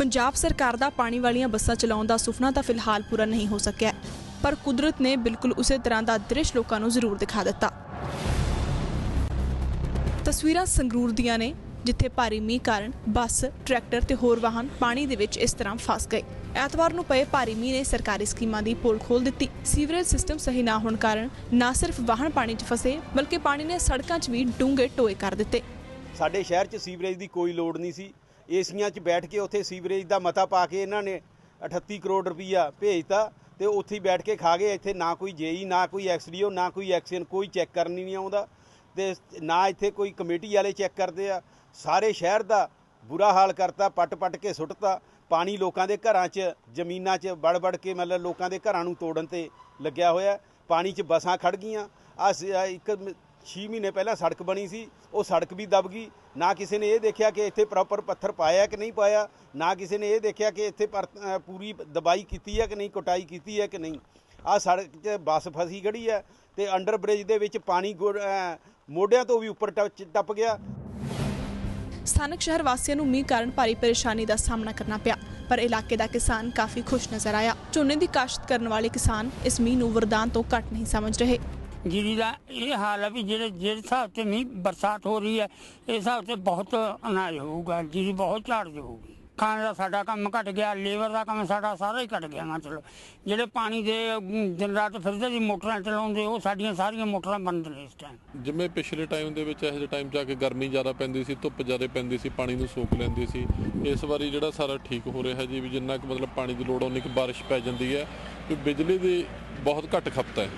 ਪੰਜਾਬ ਸਰਕਾਰ ਦਾ ਪਾਣੀ ਵਾਲੀਆਂ ਬੱਸਾਂ ਚਲਾਉਣ ਦਾ ਸੁਪਨਾ ਤਾਂ ਫਿਲਹਾਲ ਪੂਰਾ ਨਹੀਂ ਹੋ ਸਕਿਆ। ਪਰ ਕੁਦਰਤ ਨੇ ਬਿਲਕੁਲ ਉਸੇ ਤਰ੍ਹਾਂ ਦਾ ਦ੍ਰਿਸ਼ ਲੋਕਾਂ ਨੂੰ ਜ਼ਰੂਰ ਦਿਖਾ ਦਿੱਤਾ। ਤਸਵੀਰਾਂ ਸੰਗਰੂਰ ਦੀਆਂ ਨੇ, ਜਿੱਥੇ ਭਾਰੀ ਮੀਂਹ ਕਾਰਨ ਬੱਸ, ਟਰੈਕਟਰ ਤੇ ਹੋਰ ਵਾਹਨ ਪਾਣੀ ਦੇ ਵਿੱਚ ਇਸ ਤਰ੍ਹਾਂ ਫਸ ਗਏ। ਐਤਵਾਰ ਨੂੰ ਪਏ ਭਾਰੀ ਮੀਂਹ ਨੇ ਸਰਕਾਰੀ ਸਕੀਮਾਂ ਦੀ ਪੋਲ ਖੋਲ ਦਿੱਤੀ। ਸੀਵਰੇਜ ਸਿਸਟਮ ਸਹੀ ਨਾ ਹੋਣ ਕਾਰਨ ਨਾ ਸਿਰਫ ਵਾਹਨ ਪਾਣੀ 'ਚ ਫਸੇ, ਬਲਕਿ ਪਾਣੀ ਨੇ ਸੜਕਾਂ 'ਚ ਵੀ ਡੂੰਘੇ ਟੋਏ ਕਰ ਦਿੱਤੇ। ਸਾਡੇ ਸ਼ਹਿਰ 'ਚ ਸੀਵਰੇਜ ਦੀ ਕੋਈ ਲੋੜ ਨਹੀਂ ਸੀ। ਏਸੀਆਂ 'ਚ ਬੈਠ ਕੇ ਉੱਥੇ ਸੀਵਰੇਜ ਦਾ ਮਤਾ ਪਾ ਕੇ ਇਹਨਾਂ ਨੇ 38 ਕਰੋੜ ਰੁਪਈਆ ਭੇਜਤਾ ਤੇ ਉੱਥੇ ਹੀ ਬੈਠ ਕੇ ਖਾ ਗਏ। ਇੱਥੇ ਨਾ ਕੋਈ ਜੇਈ, ਨਾ ਕੋਈ ਐਕਸਡੀਓ ਨਾ ਕੋਈ ਐਕਸ਼ਨ ਕੋਈ ਚੈੱਕ ਕਰਨੀ ਨਹੀਂ ਆਉਂਦਾ ਤੇ ਨਾ ਇੱਥੇ ਕੋਈ ਕਮੇਟੀ ਵਾਲੇ ਚੈੱਕ ਕਰਦੇ ਆ। ਸਾਰੇ ਸ਼ਹਿਰ ਦਾ ਬੁਰਾ ਹਾਲ ਕਰਤਾ, ਪੱਟ ਪੱਟ ਕੇ ਸੁੱਟਤਾ। ਪਾਣੀ ਲੋਕਾਂ ਦੇ ਘਰਾਂ 'ਚ, ਜ਼ਮੀਨਾਂ 'ਚ ਵੜ ਵੜ ਕੇ ਮਤਲਬ ਲੋਕਾਂ ਦੇ ਘਰਾਂ ਨੂੰ ਤੋੜਨ ਤੇ ਲੱਗਿਆ ਹੋਇਆ। ਪਾਣੀ 'ਚ ਬੱਸਾਂ ਖੜ ਗਈਆਂ। ਆ ਇੱਕ 6 ਮਹੀਨੇ ਪਹਿਲਾਂ ਸੜਕ ਬਣੀ ਸੀ, ਉਹ ਸੜਕ ਵੀ ਦਬ ਗਈ। ਨਾ ਕਿਸੇ ਨੇ ਇਹ ਦੇਖਿਆ ਕਿ ਇੱਥੇ ਪ੍ਰੋਪਰ ਪੱਥਰ ਪਾਇਆ ਕਿ ਨਹੀਂ ਪਾਇਆ, ਨਾ ਕਿਸੇ ਨੇ ਇਹ ਦੇਖਿਆ ਕਿ ਇੱਥੇ ਪੂਰੀ ਦਬਾਈ ਕੀਤੀ ਹੈ ਕਿ ਨਹੀਂ, ਕੁਟਾਈ ਕੀਤੀ ਹੈ ਕਿ ਨਹੀਂ। ਆ ਸੜਕ 'ਚ ਬੱਸ ਫਸੀ ਖੜੀ ਹੈ ਤੇ ਅੰਡਰ ਬ੍ਰਿਜ ਦੇ ਵਿੱਚ ਪਾਣੀ ਮੋਢਿਆਂ ਤੋਂ ਵੀ ਉੱਪਰ ਟੱਪ ਟੱਪ ਗਿਆ। ਸਥਾਨਕ ਸ਼ਹਿਰ ਵਾਸੀਆਂ ਨੂੰ ਮੀਂਹ ਕਾਰਨ ਭਾਰੀ ਪਰੇਸ਼ਾਨੀ ਦਾ ਸਾਹਮਣਾ ਕਰਨਾ ਪਿਆ, ਪਰ ਇਲਾਕੇ ਦਾ ਕਿਸਾਨ ਕਾਫੀ ਖੁਸ਼ ਨਜ਼ਰ ਆਇਆ। ਝੋਨੇ ਦੀ ਕਾਸ਼ਤ ਕਰਨ ਵਾਲੇ ਕਿਸਾਨ ਇਸ ਮੀਂਹ ਨੂੰ ਵਰਦਾਨ ਤੋਂ ਘੱਟ ਨਹੀਂ ਸਮਝ ਰਹੇ। ਜੀਰੀ ਦਾ ਇਹ ਹਾਲ ਹੈ ਵੀ ਜਿਹੜੇ ਜਿਹੜੇ ਹਿਸਾਬ ਤੇ ਮੀਂਹ ਬਰਸਾਤ ਹੋ ਰਹੀ ਹੈ ਇਸ ਹਿਸਾਬ ਤੇ ਬਹੁਤ ਅਨਾਜ ਹੋਊਗਾ ਜੀਰੀ ਬਹੁਤ ਝਾੜ ਜਾਊਗੀ ਖਾਣ ਦਾ ਸਾਡਾ ਕੰਮ ਘਟ ਗਿਆ, ਲੇਬਰ ਦਾ ਕੰਮ ਸਾਡਾ ਸਾਰਾ ਹੀ ਘਟ ਗਿਆ, ਮਤਲਬ ਜਿਹੜੇ ਪਾਣੀ ਦੇ ਦਿਨ ਰਾਤ ਫਿਰਦੇ ਸੀ, ਮੋਟਰਾਂ ਚਲਾਉਂਦੇ, ਉਹ ਸਾਡੀਆਂ ਸਾਰੀਆਂ ਮੋਟਰਾਂ ਬੰਦ ਨੇ ਇਸ ਟਾਈਮ ਜਿਵੇਂ ਪਿਛਲੇ ਟਾਈਮ ਦੇ ਵਿੱਚ, ਇਹੋ ਜਿਹੇ ਟਾਈਮ ਜਾ ਕੇ ਗਰਮੀ ਜ਼ਿਆਦਾ ਪੈਂਦੀ ਸੀ, ਧੁੱਪ ਜ਼ਿਆਦਾ ਪੈਂਦੀ ਸੀ, ਪਾਣੀ ਨੂੰ ਸੋਖ ਲੈਂਦੀ ਸੀ, ਇਸ ਵਾਰੀ ਜਿਹੜਾ ਸਾਰਾ ਠੀਕ ਹੋ ਰਿਹਾ ਜੀ, ਵੀ ਜਿੰਨਾ ਕੁ ਮਤਲਬ ਪਾਣੀ ਦੀ ਲੋੜ ਉਨੀ ਕੁ ਬਾਰਿਸ਼ ਪੈ ਜਾਂਦੀ ਹੈ ਵੀ ਬਿਜਲੀ ਦੀ ਬਹੁਤ ਘੱਟ ਖਪਤ ਹੈ।